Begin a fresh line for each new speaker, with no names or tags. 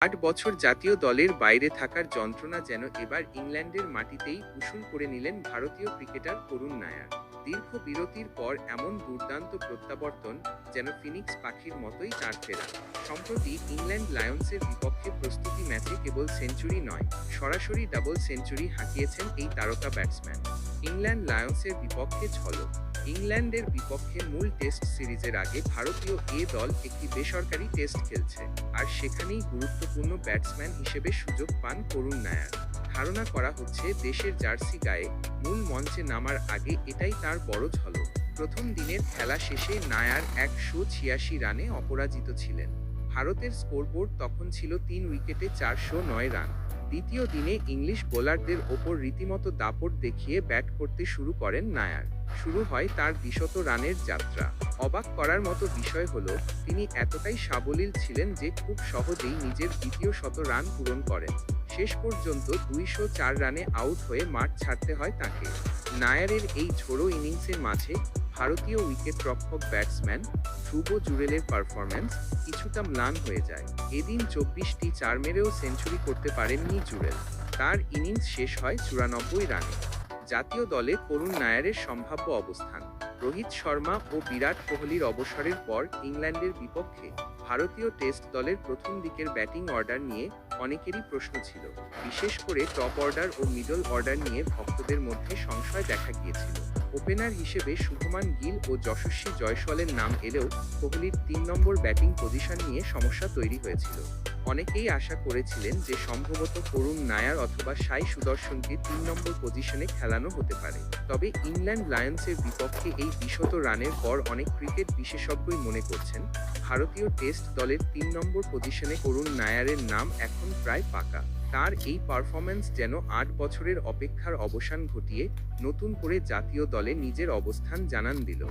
আট বছর জাতীয় দলের বাইরে থাকার যন্ত্রণা যেন এবার ইংল্যান্ডের মাটিতেই উসুল করে নিলেন ভারতীয় ক্রিকেটার করুণ নায়ার। দীর্ঘ বিরতির পর এমন দুর্দান্ত প্রত্যাবর্তন যেন ফিনিক্স পাখির মতোই তার ফেরা। সম্প্রতি ইংল্যান্ড লায়ন্সের বিপক্ষে প্রস্তুতি ম্যাচে কেবল সেঞ্চুরি নয়, সরাসরি ডাবল সেঞ্চুরি হাঁকিয়েছেন এই তারকা ব্যাটসম্যান। ইংল্যান্ড লায়ন্সের বিপক্ষে ঝলক ইংল্যান্ডের বিপক্ষে মূল টেস্ট সিরিজের আগে ভারতীয় এ দল একটি বেসরকারি টেস্ট খেলছে, আর সেখানেই গুরুত্বপূর্ণ ব্যাটসম্যান হিসেবে সুযোগ পান করুণ নায়ার। ধারণা করা হচ্ছে, দেশের জার্সি গায়ে মূল মঞ্চে নামার আগে এটাই তার বড় ঝলক। প্রথম দিনের খেলা শেষে নায়ার একশো ছিয়াশি রানে অপরাজিত ছিলেন। ভারতের স্কোরবোর্ড তখন ছিল তিন উইকেটে চারশো নয় রান। দ্বিতীয় দিনে ইংলিশ বোলারদের ওপর রীতিমতো দাপট দেখিয়ে ব্যাট করতে শুরু করেন নায়ার। শুরু হয় তার দ্বিশত রানের যাত্রা। অবাক করার মতো বিষয় হলো, তিনি এতটাই সাবলীল ছিলেন যে খুব সহজেই নিজের দ্বিতীয় শত রান পূরণ করেন। শেষ পর্যন্ত দুইশো চার রানে আউট হয়ে মাঠ ছাড়তে হয় তাকে। নায়ারের এই ঝোড়ো ইনিংসের মাঝে ভারতীয় উইকেটরক্ষক ব্যাটসম্যান ধ্রুব জুরেলের পারফরম্যান্স কিছুটা ম্লান হয়ে যায়। এদিন চব্বিশটি চার মেরেও সেঞ্চুরি করতে পারেননি জুরেল। তার ইনিংস শেষ হয় চুরানব্বই রানে। জাতীয় দলে করুণ নায়ারের সম্ভাব্য অবস্থান। রোহিত শর্মা ও বিরাট কোহলির অবসরের পর ইংল্যান্ডের বিপক্ষে ভারতীয় টেস্ট দলের প্রথম দিকের ব্যাটিং অর্ডার নিয়ে অনেকেরই প্রশ্ন ছিল। বিশেষ করে টপ অর্ডার ও মিডল অর্ডার নিয়ে ভক্তদের মধ্যে সংশয় দেখা গিয়েছিল। ওপেনার হিসেবে শুভমান গিল ও যশস্বী জয়সলের নাম এলেও কোহলির তিন নম্বর ব্যাটিং পজিশন নিয়ে সমস্যা তৈরি হয়েছিল। অনেকেই আশা করেছিলেন যে সম্ভবত করুণ নায়ার অথবা সাই সুদর্শনকে তিন নম্বর পজিশনে খেলানো হতে পারে। তবে ইংল্যান্ড লায়ন্সের বিপক্ষে এই বিশত রানের পর অনেক ক্রিকেট বিশেষজ্ঞই মনে করছেন ভারতীয় টেস্ট দলের তিন নম্বর পজিশনে করুণ নায়ারের নাম এখন প্রায় পাকা। তার এই পারফরম্যান্স যেন আট বছরের অপেক্ষার অবসান ঘটিয়ে নতুন করে জাতীয় দলে নিজের অবস্থান জানান দিল।